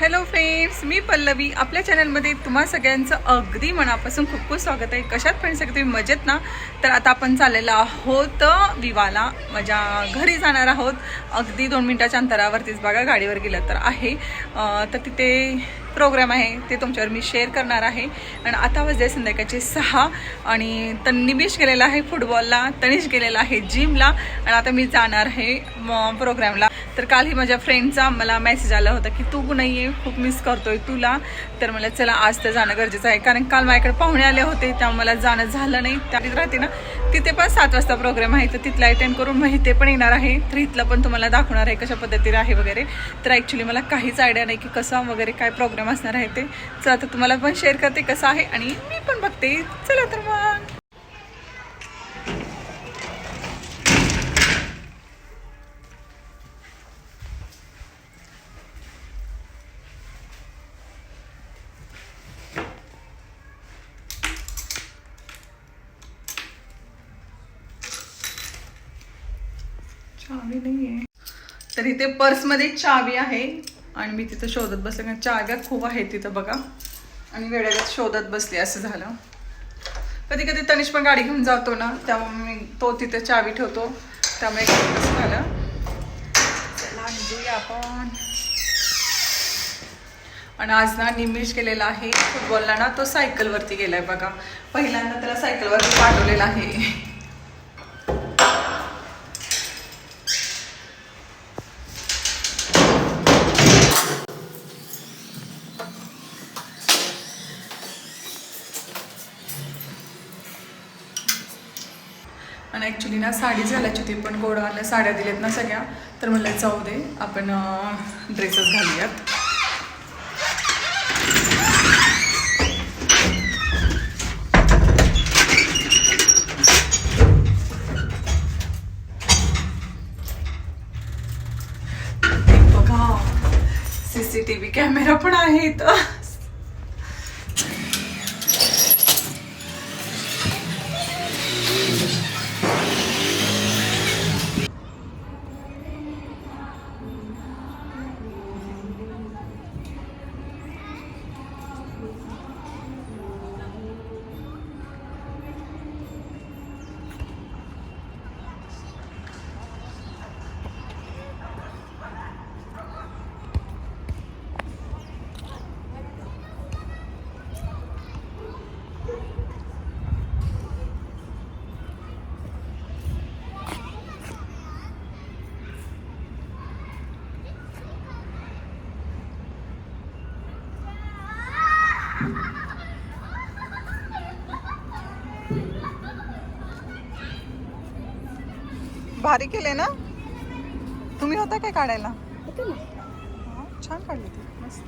Hello friends मी पल्लवी. आपल्या चॅनलमध्ये तुम्हा सगळ्यांचं अगदी मनापासून खूप खूप स्वागत आहे. कशात फ्रेंड्स सगळे तुम्ही मजेत ना? तर आता आपण चाललेलो आहोत विवाला. माझ्या घरी जाणार आहोत. अगदी दोन मिनटाच्या अंतरावरतीच बघा गाडीवर गेलं तर आहे. तर तिथे प्रोग्राम आहे ते तुमच्यावर मी शेअर करणार आहे. आणि आता वाजले संध्याकाळचे सहा आणि तन्निबिश गेलेला आहे फुटबॉलला तनिष गेलेला आहे जिमला आणि आता मी जाणार आहे म- प्रोग्रामला तर कालही माझ्या फ्रेंडचा मला मेसेज आला होता की तू नाही आहे खूप मिस करतोय तुला. तर मला चला आज तर जाणं गरजेचं आहे. कारण काल माझ्याकडे पाहुणे आले होते त्यामुळे मला जाणं झालं नाही. त्या राहते ना तिथे पण सात वाजता प्रोग्राम आहे तर तिथला अटेंड करून मग इथे पण येणार आहे. तर इथलं पण तुम्हाला दाखवणार आहे कशा पद्धतीने आहे वगैरे. तर ॲक्च्युली मला काहीच आयडिया नाही की कसा वगैरे काय प्रोग्राम असणार आहे ते. चला तर तुम्हाला पण शेअर करते कसं आहे आणि मी पण बघते. चला तर मग चावी नाही आहे तिथे पर्समध्ये चावी आहे. आणि मी तिथं शोधत बसले. कारण चाव्या खूप आहेत तिथं बघा. आणि वेळेवर शोधत बसली असं झालं. कधी कधी तनिष पण गाडी घेऊन जातो ना त्यामुळे मी तो तिथे चावी ठेवतो. त्यामुळे झालं. चला घेऊया आपण. आणि आज ना निमिष गेलेला आहे. फुटबॉलला ना तो सायकलवरती गेलाय बघा. पहिल्यांदा त्याला सायकलवरती पाठवलेला आहे आणि ॲक्च्युली ना साडी घालायची होती पण गोडवाला साड्या दिल्यात ना सगळ्या तर म्हणलं जाऊ दे आपण ड्रेसेस घालूयात. बघा C C T V camera पण आहे इथं. भारी केले ना? तुम्ही होता काय काढायला? छान काढली ती. मस्त.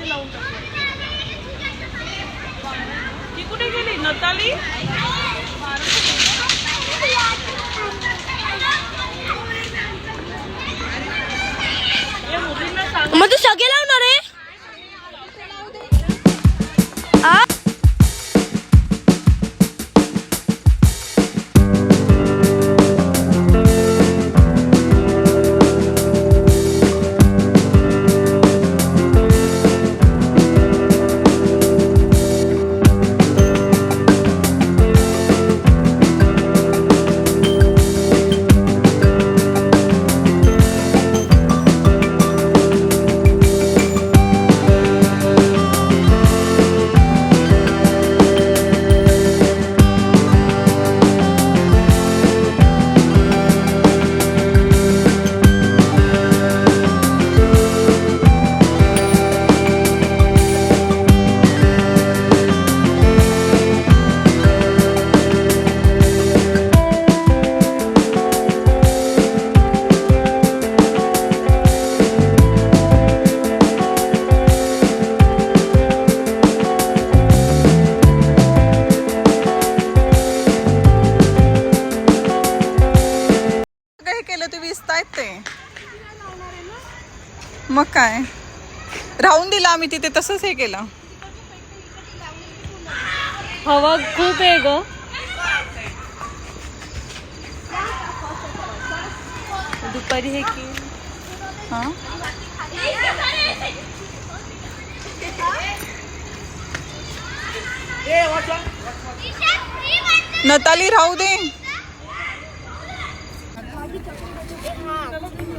तरी लावून टाकू ती कुठे गेली? नताली? मग तू सगळे केलं ते? विसतायत ते मग काय? राहून दिलं आम्ही तिथे तसंच हे केलं. हवा खूप आहे ग. दुपारी हे की? हा? नताली राहू दे. कृपा कर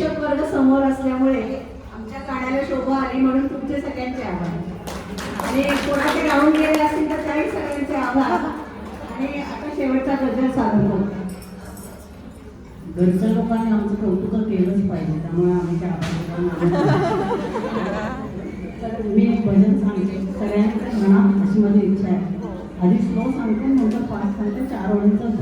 शिक्षक वर्ग समोर असल्यामुळे आमच्या गाण्याला शोभा आली म्हणून तुमचे सगळ्यांचे आभार. आणि कोणाचे राहून गेले असतील तर त्याही सगळ्यांचे आभार. आणि आता शेवटचा गजर सादर घरच्या लोकांनी आमचं कौतुक केलंच पाहिजे त्यामुळे आमच्या तर मी भजन सांगते. सगळ्यांकडे म्हणा अशी माझी इच्छा आहे. आधी स्लो सांगते नंतर पाच सांगते चार ओळींचं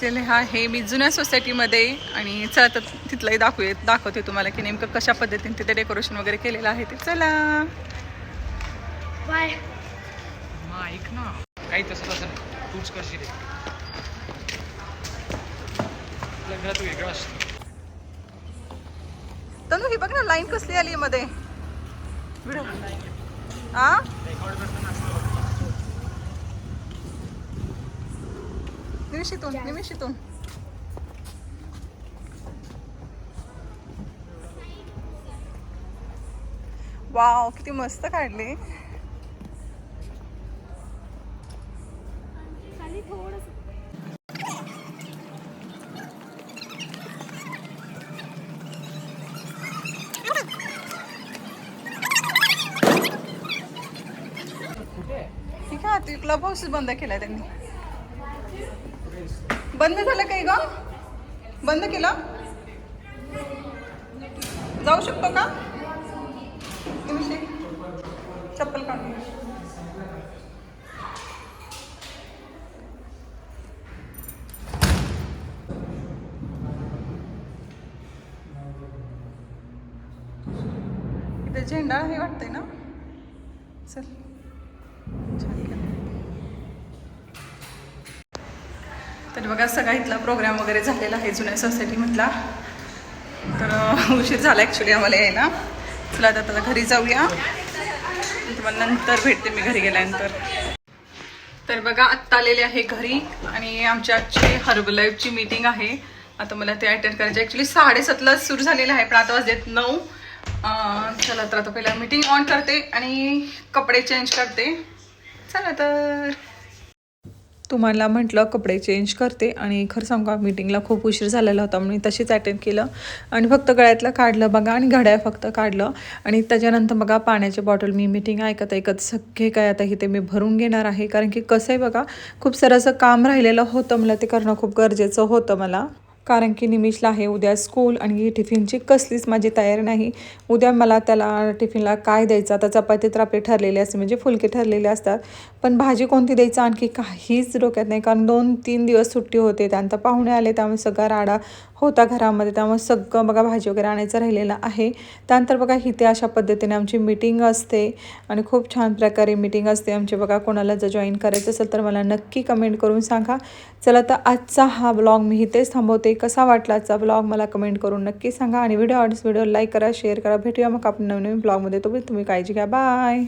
आत्ता पोचलेले आहे मी जुन्या सोसायटीमध्ये आणि चला तर तिथलंही दाखवूया दाखवते तुम्हाला की नेमकं कशा पद्धतीने तिथे डेकोरेशन वगैरे केलेलं आहे ते. चला. बाय ऐक ना. काही तसं तसं नाही. तूच करशील. हे. लग्नात वेगळं असतं. तनु ही बघ ना लाईन कसली आली मध्ये. व्हिडिओ आ? निमिषितून निमिषितून वाव किती मस्त काढले. ठीक आहे ते क्लब हाऊस बंद केलाय त्यांनी. बंद झालं काही ग? बंद केलं? जाऊ शकतो का? चप्पल काढून घे. इथे झेंडा हे वाटतंय ना चल छान केलं. तर बघा सगळा इथला प्रोग्राम वगैरे झालेला आहे जुन्या सोसायटी म्हटला तर उशीर झाला ॲक्च्युली आम्हाला यायला. तुला आता घरी जाऊया. तुम्हाला नंतर भेटते मी घरी गेल्यानंतर. तर बघा आत्ता आलेले आहे घरी आणि आमच्या आजची हर्बलाईफची मीटिंग आहे. आता मला ते अटेंड करायचे. ॲक्च्युली साडेसातला सुरू झालेलं आहे पण आता वाजलेत नऊ. चला तर आता पहिला मीटिंग ऑन करते आणि कपडे चेंज करते. चला तर. तुम्हाला म्हटलं कपडे चेंज करते. आणि खरं सांगू का मीटिंगला खूप उशीर झालेला होता. म्हणून तशीच अटेंड केलं. आणि फक्त गळ्यातलं काढलं बघा आणि घड्याळ फक्त काढलं. आणि त्याच्यानंतर बघा पाण्याची बॉटल मी मीटिंग ऐकत ऐकत सगळे काय आता इथे मी भरून घेणार आहे. कारण की कसं आहे बघा खूप सारं काम राहिलेलं होतं मला. ते करणं खूप गरजेचं होतं मला. कारण की निमिषला आहे उद्या स्कूल आणि टिफिनची कसलीच माझी तयारी नाही. उद्या मला त्याला टिफिनला काय द्यायचं? आता चपाती तर आपले ठरलेले असते म्हणजे फुलके ठरलेले असतात. पण भाजी कोणती द्यायचं? आणखी काहीच डोक्यात नाही कारण दोन तीन दिवस सुट्टी होते त्यानंतर पाहुणे आले त्यामुळे सगळा राडा होता घरामध्ये. त्यामुळे सगळं बघा भाजी वगैरे आणायचं राहिलेलं आहे. त्यानंतर बघा इथे अशा पद्धतीने आमची मीटिंग असते आणि खूप छान प्रकारे मीटिंग असते. आमची बघा कोणाला जर जॉईन करायचं असेल तर मला नक्की कमेंट करून सांगा. चला तर आजचा हा ब्लॉग मी इथेच थांबवते. कसा वाटला आजचा ब्लॉग मला कमेंट करून नक्की सांगा. आणि व्हिडिओ आवडस व्हिडिओ लाईक करा शेअर करा. भेटूया मग आपण नवीन नवीन ब्लॉगमध्ये तो तुम्ही काळजी घ्या. बाय